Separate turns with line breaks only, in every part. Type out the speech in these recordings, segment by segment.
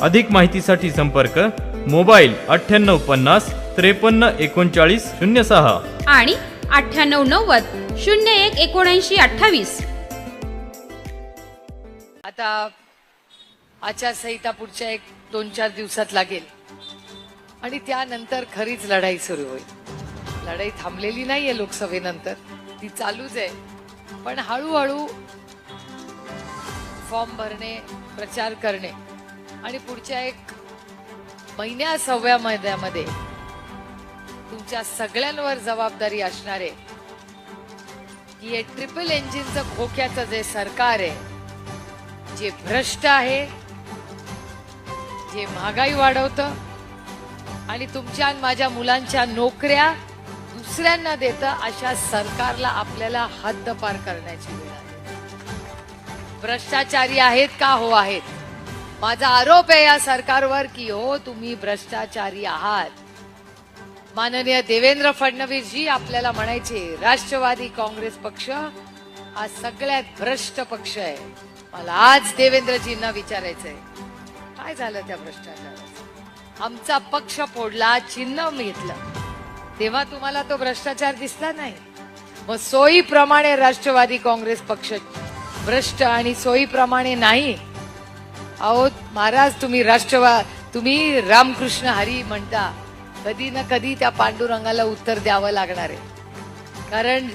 अधिक माहितीसाठी संपर्क मोबाईल अठ्ठ्याण्णव पन्नास त्रेपन्न एकोणचाळीस शून्य सहा.
आणि अठ्ठ्याण्णव नव्वद शून्य एक एकोणऐंशी अठ्ठावीस.
आता आचारसंहिता पुढच्या एक दोन चार दिवसात लागेल. आणि त्यानंतर खरीच लढाई सुरू होईल. लढाई थांबलेली नाहीये लोकसभेनंतर. ती चालूच आहे. पण हळूहळू फॉर्म भरणे प्रचार करणे आणि पुढच्या एक महिन्या सव्या महिन्यामध्ये तुमच्या सगळ्यांवर जबाबदारी असणार आहे. की हे ट्रिपल इंजिनचं खोक्याचं जे सरकार आहे जे भ्रष्ट आहे जे महागाई वाढवतं आणि तुमच्या माझ्या मुलांच्या नोकऱ्या दुसऱ्यांना देतं अशा सरकारला आपल्याला हद्दपार करण्याची वेळ आहे भ्रष्टाचारी आहेत का हो आहेत? माझा आरोप आहे या सरकारवर की हो तुम्ही भ्रष्टाचारी आहात. माननीय देवेंद्र फडणवीस जी आपल्याला म्हणायचे राष्ट्रवादी काँग्रेस पक्ष हा सगळ्यात भ्रष्ट पक्ष आहे. मला आज देवेंद्रजींना विचारायचंय काय झालं त्या भ्रष्टाचाराचं? आमचा पक्ष फोडला चिन्ह घेतलं तेव्हा तुम्हाला तो भ्रष्टाचार दिसला नाही. मग सोयीप्रमाणे राष्ट्रवादी काँग्रेस पक्ष भ्रष्ट आणि सोयीप्रमाणे नाही अहो महाराज तुम्ही राष्ट्रवाद तुम्ही रामकृष्ण हरी म्हणता. कधी ना कधी त्या पांडुरंगाला उत्तर द्यावं लागणार आहे. कारण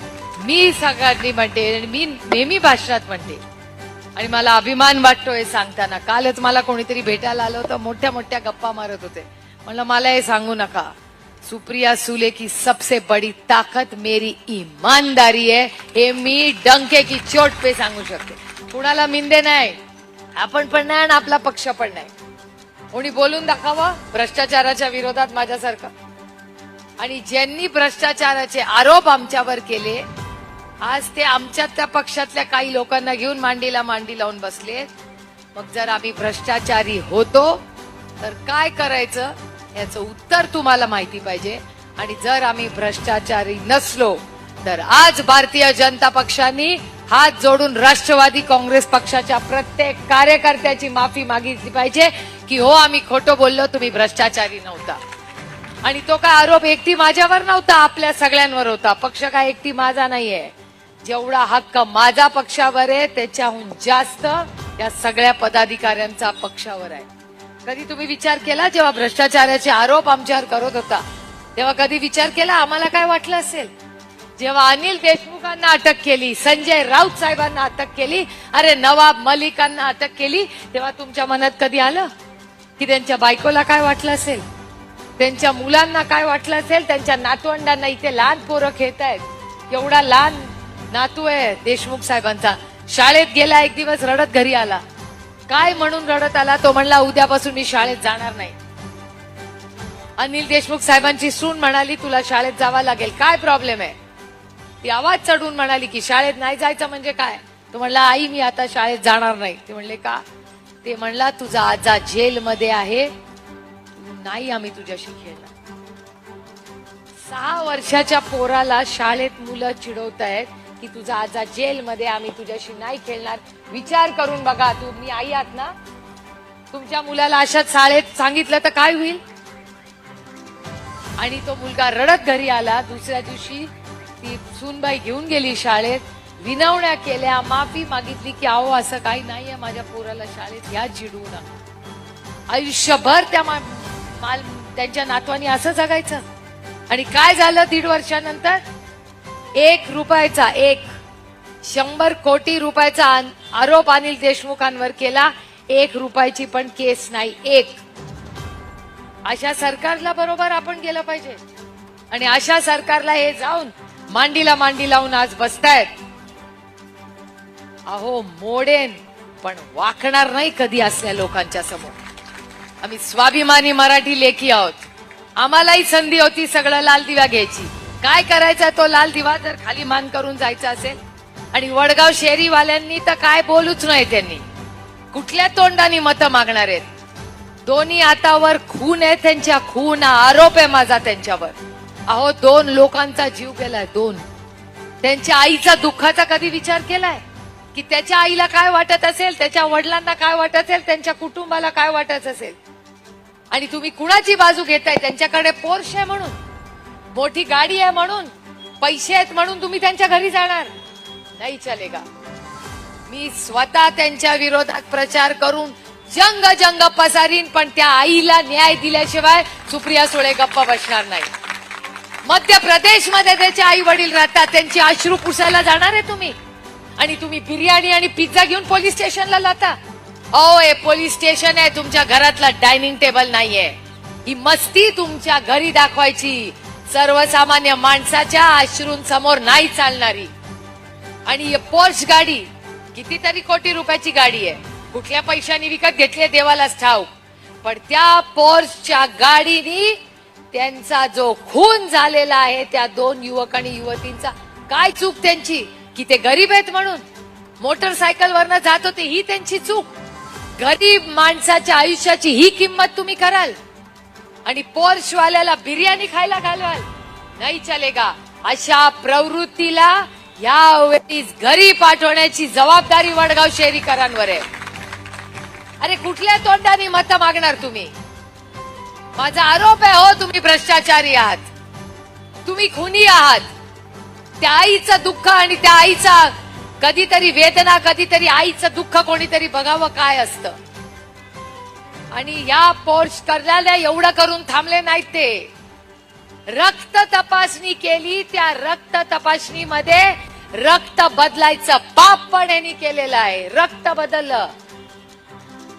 मी सगळ्यांनी म्हणते आणि मी नेहमी भाषणात म्हणते. आणि मला अभिमान वाटतोय सांगताना. कालच मला कोणीतरी भेटायला आलं होतं मोठ्या मोठ्या गप्पा मारत होते. म्हणलं मला हे सांगू नका. सुप्रिया सुले की सबसे बड़ी ताकद मेरी ईमानदारी आहे हे मी डंके की चोट पे सांगू शकते. कुणाला मिंदे नाही. आपण पण नाही आणि आपला पक्ष पण नाही. कोणी बोलून दाखवा भ्रष्टाचाराच्या विरोधात माझ्यासारखं. आणि ज्यांनी भ्रष्टाचाराचे आरोप आमच्यावर केले आज ते आमच्यात त्या पक्षातल्या काही लोकांना घेऊन मांडीला मांडी लावून बसले. मग जर आम्ही भ्रष्टाचारी होतो तर काय करायचं याचं उत्तर तुम्हाला माहिती पाहिजे. आणि जर आम्ही भ्रष्टाचारी नसलो तर आज भारतीय जनता पक्षाने हात जोडून राष्ट्रवादी काँग्रेस पक्षाच्या प्रत्येक कार्यकर्त्याची माफी मागितली पाहिजे. की हो आम्ही खोटं बोललो तुम्ही भ्रष्टाचारी नव्हता. आणि तो काय आरोप एकटी माझ्यावर नव्हता आपल्या सगळ्यांवर होता. पक्ष काय एकटी माझा नाहीये. जेवढा हक्क माझा पक्षावर आहे त्याच्याहून जास्त या सगळ्या पदाधिकाऱ्यांचा पक्षावर आहे. कधी तुम्ही विचार केला जेव्हा भ्रष्टाचाराचे आरोप आमच्यावर करत होता? तेव्हा कधी विचार केला? आम्हाला काय वाटलं असेल? जेव्हा अनिल देशमुखांना अटक केली संजय राऊत साहेबांना अटक केली अरे नवाब मलिकांना अटक केली तेव्हा तुमच्या मनात कधी आलं? की त्यांच्या बायकोला काय वाटलं असेल? त्यांच्या मुलांना काय वाटलं असेल? त्यांच्या नातवंडांना इथे लहान पोरं खेळत आहेत. एवढा लहान नातू आहे देशमुख साहेबांचा. शाळेत गेला एक दिवस रडत घरी आला. काय म्हणून रडत आला? तो म्हणला उद्यापासून मी शाळेत जाणार नाही. अनिल देशमुख साहेबांची सून म्हणाली तुला शाळेत जावं लागेल. काय प्रॉब्लेम आहे? ती आवाज चढून म्हणाली की शाळेत नाही जायचं म्हणजे काय? तो म्हणला आई मी आता शाळेत जाणार नाही. ते म्हणले का? ते म्हणला तुझा आजा जेलमध्ये आहे. नाही आम्ही तुझ्याशी खेळणार. सहा वर्षाच्या पोराला शाळेत मुलं चिडवत आहेत की तुझा आजा जेलमध्ये आम्ही तुझ्याशी नाही खेळणार. विचार करून बघा तुम्ही आई आहात ना? तुमच्या मुलाला अशा शाळेत सांगितलं तर काय होईल? आणि तो मुलगा रडत घरी आला दुसऱ्या दिवशी ती सूनबाई घेऊन गेली शाळेत. विनवण्या केल्या माफी मागितली की अहो असं काही नाहीये माझ्या पोराला शाळेत या चिडू नका आयुष्यभर त्या मा- माल त्यांच्या नातवानी असं जगायचं. आणि काय झालं दीड वर्षानंतर? एक रुपयाचा एक शंभर कोटी रुपयाचा आरोप अनिल देशमुखांवर केला. एक रुपयाची पण केस नाही एक. अशा सरकारला बरोबर आपण गेलं पाहिजे. आणि अशा सरकारला हे जाऊन मांडीला मांडी लावून आज बसतायत. अहो मोडेन पण वाकणार नाही कधी असल्या लोकांच्या समोर. आम्ही स्वाभिमानी मराठी लेखी आहोत. आम्हालाही संधी होती सगळं लाल दिवा घ्यायची. काय करायचा तो लाल दिवा जर खाली मान करून जायचा असेल? आणि वडगाव शेरीवाल्यांनी तर काय बोलूच नाही त्यांनी. कुठल्या तोंडाने मतं मागणार आहेत? दोन्ही आतावर खून आहे त्यांच्या खून आरोप आहे माझा त्यांच्यावर. अहो दोन लोकांचा जीव गेलाय दोन. त्यांच्या आईचा दुःखाचा कधी विचार केलाय? की त्याच्या आईला काय वाटत असेल त्याच्या वडिलांना काय वाटत असेल त्यांच्या कुटुंबाला काय वाटत असेल? आणि तुम्ही कुणाची बाजू घेताय? त्यांच्याकडे पोर्श आहे म्हणून मोठी गाडी आहे म्हणून पैसे आहेत म्हणून तुम्ही त्यांच्या घरी जाणार? नाही चलेगा. मी स्वतः त्यांच्या विरोधात प्रचार करून जंग जंग पसारीन पण त्या आईला न्याय दिल्याशिवाय सुप्रिया सुळे गप्प बसणार नाही. मध्य प्रदेशमध्ये त्याचे आई वडील राहतात त्यांची अश्रू पुसायला जाणार आहे तुम्ही. आणि तुम्ही बिर्याणी आणि पिझ्झा घेऊन पोलीस स्टेशनला जाता. ओ हे पोलीस स्टेशन आहे तुमच्या घरातला डायनिंग टेबल नाहीये. ही मस्ती तुमच्या घरी दाखवायची. सर्वसामान्य माणसाच्या अश्रूंसमोर नाही चालणारी. आणि पोर्च गाडी कितीतरी कोटी रुपयाची गाडी आहे. कुठल्या पैशाने विकत घेतली देवालाच ठाऊक. पण त्या पोर्सच्या गाडीनी त्यांचा जो खून झालेला आहे त्या दोन युवक आणि युवतींचा काय चूक त्यांची? की ते गरीब आहेत म्हणून? मोटरसायकल वरनं जात होते ही त्यांची चूक. गरीब माणसाच्या आयुष्याची ही किंमत तुम्ही कराल. आणि पोर्शवाल्याला बिर्याणी खायला घालवाल. नाही चलेगा अशा प्रवृत्तीला यावेळी घरी पाठवण्याची जबाबदारी वडगाव शहरीकरांवर आहे. अरे कुठल्या तोंडाने मत मागणार तुम्ही? माझा आरोप आहे हो तुम्ही भ्रष्टाचारी आहात. तुम्ही खुनी आहात. त्या आईचं दुःख आणि त्या आईचा कधीतरी वेदना कधीतरी आईचं दुःख कोणीतरी बघावं काय असतं. आणि या पोर्च करण्याला एवढं करून थांबले नाहीत ते. रक्त तपासणी केली त्या रक्त तपासणीमध्ये रक्त बदलायचं पाप पण यांनी केलेलं आहे. रक्त बदललं.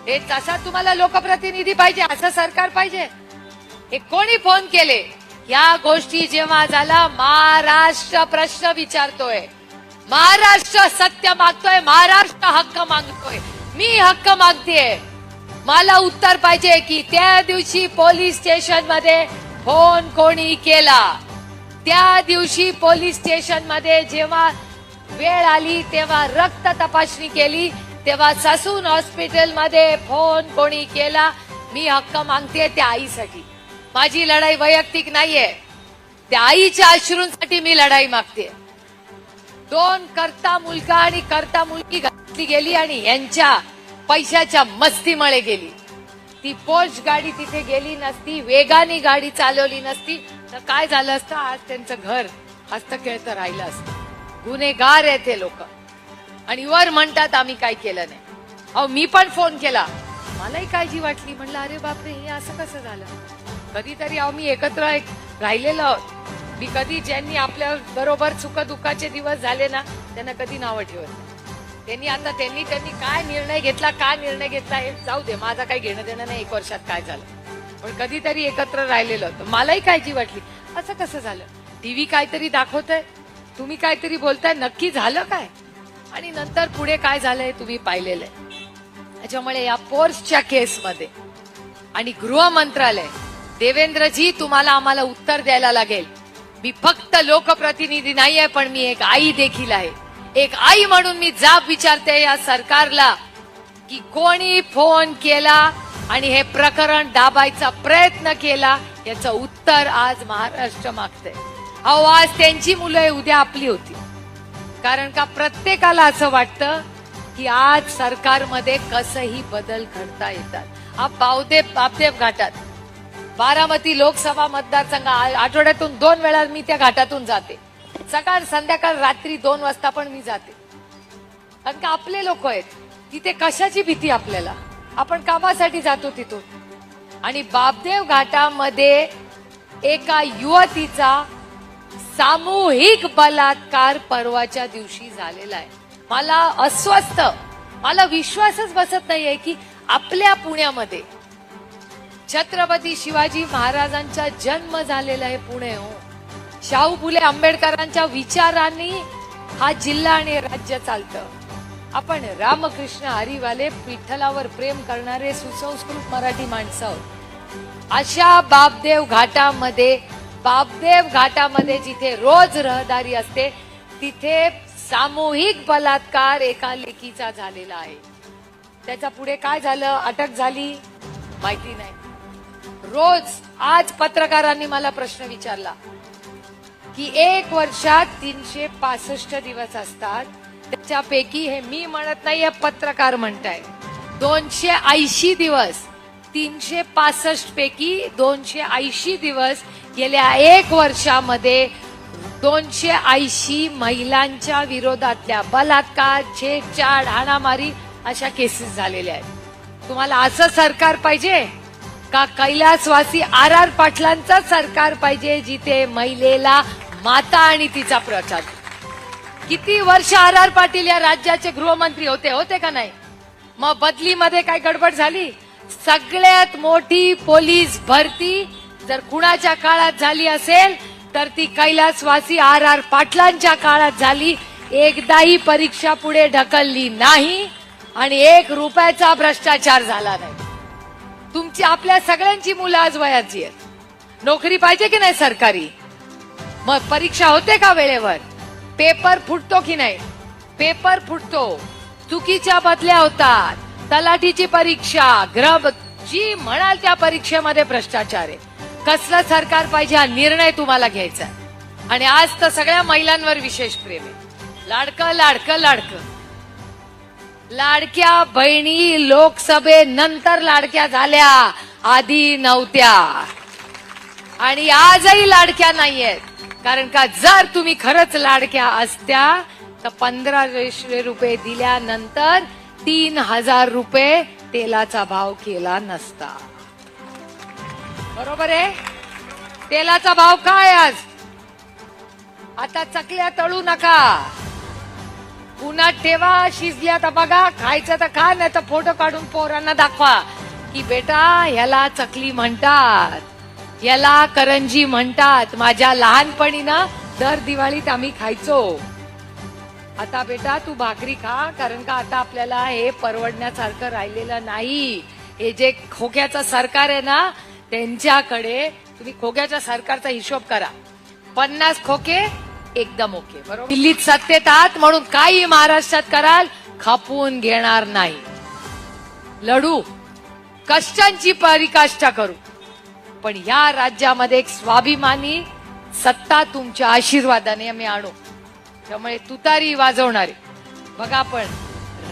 हे तसा तुम्हाला लोकप्रतिनिधी पाहिजे असं सरकार पाहिजे. हे कोणी फोन केले? या गोष्टी जेव्हा झाला महाराष्ट्र प्रश्न विचारतोय. महाराष्ट्र सत्य मागतोय महाराष्ट्र हक्क मागतोय. मी हक्क मागतेय. मला उत्तर पाहिजे की त्या दिवशी पोलीस स्टेशनमध्ये फोन कोणी केला? त्या दिवशी पोलीस स्टेशनमध्ये जेव्हा वेळ आली तेव्हा रक्त तपासणी केली तेव्हा ससून हॉस्पिटलमध्ये फोन कोणी केला? मी हक्क मागते त्या आईसाठी. माझी लढाई वैयक्तिक नाहीये. त्या आईच्या अश्रूंसाठी मी लढाई मागते दोन करता मुलगा आणि करता मुलगी घातली गेली आणि यांच्या पैशाच्या मस्तीमुळे गेली. ती पोर्च गाडी तिथे गेली नसती वेगाने गाडी चालवली नसती तर काय झालं असतं? आज त्यांचं घर हस्तखेळतं राहिलं असतं. गुन्हेगार आहे ते लोक. आणि वर म्हणतात आम्ही काय केलं नाही. अहो मी पण फोन केला. मलाही काळजी वाटली. म्हणलं अरे बापरे हे असं कसं झालं? कधीतरी अहो मी एकत्र एक राहिलेलो आहोत. मी कधी ज्यांनी आपल्या बरोबर सुख दुःखाचे दिवस झाले ना त्यांना कधी नावं ठेवत त्यांनी आता त्यांनी त्यांनी काय निर्णय घेतला काय निर्णय घेतला हे जाऊ दे माझा काही घेणं देणं नाही एक वर्षात काय झालं. पण कधीतरी एकत्र राहिलेलं होतं मलाही काळजी वाटली. असं कसं झालं? टीव्ही काहीतरी दाखवतय? तुम्ही काहीतरी बोलताय? नक्की झालं काय? आणि नंतर पुढे काय झालंय तुम्ही पाहिलेलं आहे त्याच्यामुळे या पोर्सच्या केसमध्ये आणि गृह मंत्रालय देवेंद्रजी तुम्हाला आम्हाला उत्तर द्यायला लागेल. मी फक्त लोकप्रतिनिधी नाही आहे पण मी एक आई देखील आहे. एक आई म्हणून मी जाब विचारते या सरकारला की कोणी फोन केला आणि हे प्रकरण दाबायचा प्रयत्न केला याचं उत्तर आज महाराष्ट्र मागतंय. अहो आज त्यांची मुलं उद्या आपली होती. कारण का प्रत्येकाला असं वाटतं की आज सरकारमध्ये कसंही बदल घडता येतात. हा बावदेव बापदेव घाटात. बारामती लोकसभा मतदारसंघ आठवड्यातून दोन वेळा मी त्या घाटातून जाते. सकाळ संध्याकाळ रात्री दोन वाजता पण मी जाते. कारण का आपले लोक आहेत. तिथे कशाची भीती आपल्याला? आपण कामासाठी जातो तिथून. आणि बापदेव घाटामध्ये एका युवतीचा सामूहिक बलात्कार परवाच्या दिवशी झालेला आहे. मला अस्वस्थ मला विश्वासच बसत नाहीये की आपल्या पुण्यामध्ये छत्रपती शिवाजी महाराजांचा जन्म झालेला आहे पुणे हो. शाहू फुले आंबेडकरांच्या विचारांनी हा जिल्हा आणि राज्य चालतं. आपण रामकृष्ण हरिवाले विठ्ठलावर प्रेम करणारे सुसंस्कृत मराठी माणसं. आहोत अशा बापदेव घाटामध्ये बापदेव घाटामध्ये जिथे रोज रहदारी असते तिथे सामूहिक बलात्कार एका लेकीचा झालेला आहे. त्याच्या पुढे काय झालं? अटक झाली? माहिती नाही. रोज आज पत्रकारांनी मला प्रश्न विचारला की एक वर्षात तीनशे पासष्ट दिवस असतात. त्याच्यापैकी हे मी म्हणत नाही हे पत्रकार म्हणताय. दोनशे ऐंशी दिवस तीनशे पासष्ट पैकी दोनशे ऐंशी दिवस गेल्या एक वर्षामध्ये दोनशे ऐंशी महिलांच्या विरोधातल्या बलात्कार छेडछाड हाणामारी अशा केसेस झालेल्या आहेत. तुम्हाला असं सरकार पाहिजे? का कैलासवासी आर आर पाटलांचं सरकार पाहिजे जिथे महिलेला माता आणि तिचा प्रचार. किती वर्ष आर आर पाटील या राज्याचे गृहमंत्री होते होते का नाही? मग बदलीमध्ये काय गडबड झाली? सगळ्यात मोठी पोलीस भरती जर कुणाच्या काळात झाली असेल तर ती कैलासवासी आर आर पाटलांच्या काळात झाली. एकदाही परीक्षा पुढे ढकलली नाही आणि एक रुपयाचा भ्रष्टाचार झाला नाही. तुमची आपल्या सगळ्यांची मुलं आज वयाची आहेत. नोकरी पाहिजे की नाही सरकारी? मग परीक्षा होते का वेळेवर? पेपर फुटतो की नाही? पेपर फुटतो. चुकीच्या बदल्या होतात. तलाठीची परीक्षा ग्रह जी म्हणाल त्या परीक्षेमध्ये भ्रष्टाचार आहे. कसलं सरकार पाहिजे हा निर्णय तुम्हाला घ्यायचा आणि आज तर सगळ्या महिलांवर विशेष प्रेम आहे. लाडकं लाडकं लाडकं. लाडक्या बहिणी लोकसभेनंतर लाडक्या झाल्या. आधी नव्हत्या. आणि आजही लाडक्या नाहीयेत. कारण का जर तुम्ही खरंच लाडक्या असत्या तर पंधराशे रुपये दिल्यानंतर तीन हजार रुपये तेलाचा भाव केला नसता. बरोबर आहे? तेलाचा भाव काय आज? आता चकल्या तळू नका. उन्हात ठेवा शिजल्या तर बघा. खायचं तर खा नाही तर फोटो काढून पोरांना दाखवा. की बेटा ह्याला चकली म्हणतात. याला करंजी म्हणतात. माझ्या लहानपणी ना दर दिवाळीत आम्ही खायचो. आता बेटा तू भाकरी खा कारण का आता आपल्याला हे परवडण्यासारखं राहिलेलं नाही. हे जे खोक्याचं सरकार आहे ना त्यांच्याकडे तुम्ही खोक्याच्या सरकारचा हिशोब करा. पन्नास खोके एकदम ओके बरोबर? दिल्लीत सत्तेत आहात म्हणून काही महाराष्ट्रात कराल खपून घेणार नाही. लढू कष्टांची परिकाष्ठा करू. पण या राज्यामध्ये एक स्वाभिमानी सत्ता तुमच्या आशीर्वादाने आम्ही आणू. त्यामुळे तुतारी वाजवणारे. बघा पण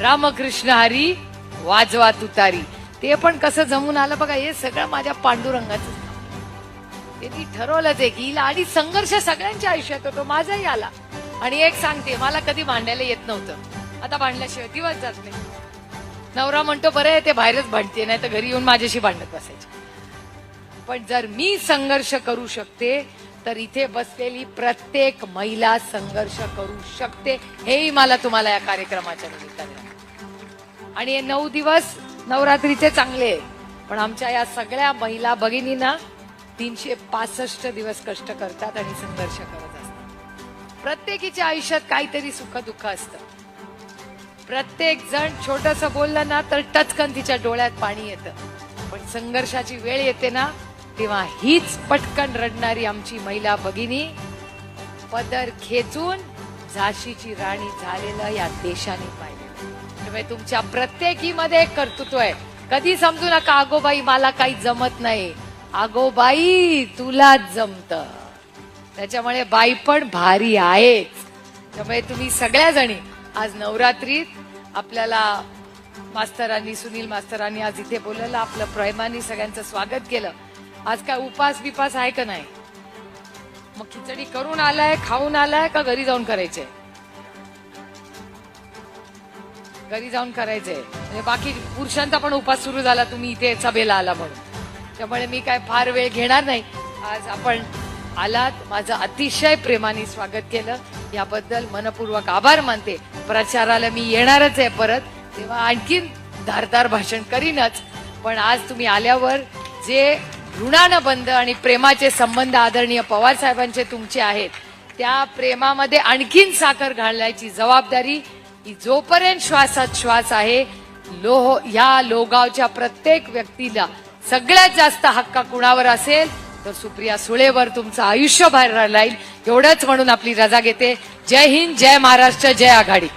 रामकृष्ण हरी वाजवा तुतारी. ते पण कसं जमून आलं बघा हे सगळं माझ्या पांडुरंगाचं. त्यांनी ठरवलंच एक हिला आणि संघर्ष सगळ्यांच्या आयुष्यात होतो माझाही आला. आणि एक सांगते मला कधी भांडायला येत नव्हतं. आता भांडल्याशिवाय दिवस जात नाही. नवरा म्हणतो बरं आहे ते बाहेरच भांडते नाही तर घरी येऊन माझ्याशी भांडत बसायचे. पण जर मी संघर्ष करू शकते तर इथे बसलेली प्रत्येक महिला संघर्ष करू शकते. हेही मला तुम्हाला या कार्यक्रमाच्या निमित्ताने आणि हे नऊ दिवस नवरात्रीचे चांगले आहे. पण आमच्या या सगळ्या महिला भगिनींना तीनशे पासष्ट दिवस कष्ट करतात आणि संघर्ष करत असतात. प्रत्येकीच्या आयुष्यात काहीतरी सुख दुःख असतं. प्रत्येक जण छोटस बोललं ना तर टचकन तिच्या डोळ्यात पाणी येतं. पण संघर्षाची वेळ येते ना तेव्हा हीच पटकन रडणारी आमची महिला भगिनी पदर खेचून झाशीची राणी झालेलं या देशाने पाहिलेलं. त्यामुळे तुमच्या प्रत्येकीमध्ये एक कर्तृत्व आहे. कधी समजू नका आगोबाई मला काही जमत नाही. आगोबाई तुलाच जमत. त्याच्यामुळे बाई पण भारी आहेच. त्यामुळे तुम्ही सगळ्या जणी आज नवरात्रीत आपल्याला मास्तरांनी सुनील मास्तरांनी आज इथे बोलवलं आपलं प्रेमाने सगळ्यांचं स्वागत केलं. आज काय उपास बिपास आहे का नाही? मग खिचडी करून आलाय खाऊन आलाय का घरी जाऊन करायचे घरी जाऊन करायचे म्हणजे बाकी पुरुषांचा पण उपास सुरू झाला तुम्ही इथे सभेला आला म्हणून. त्यामुळे मी काय फार वेळ घेणार नाही. आज आपण आलात. माझं अतिशय प्रेमाने स्वागत केलं. याबद्दल मनपूर्वक आभार मानते. प्रचाराला मी येणारच आहे परत. तेव्हा आणखीन धारदार भाषण करीनच. पण आज तुम्ही आल्यावर जे ऋणानं बंद आणि प्रेमाचे संबंध आदरणीय पवार साहेबांचे तुमचे आहेत त्या प्रेमामध्ये आणखीन साखर घालण्याची जबाबदारी ही जोपर्यंत श्वासात श्वास आहे लोह ह्या लोगावच्या प्रत्येक व्यक्तीला सगळ्यात जास्त हक्क कुणावर असेल तर सुप्रिया सुळेवर तुमचं आयुष्यभर राहील. एवढंच म्हणून आपली रजा घेते. जय हिंद जय महाराष्ट्र जय आघाडी.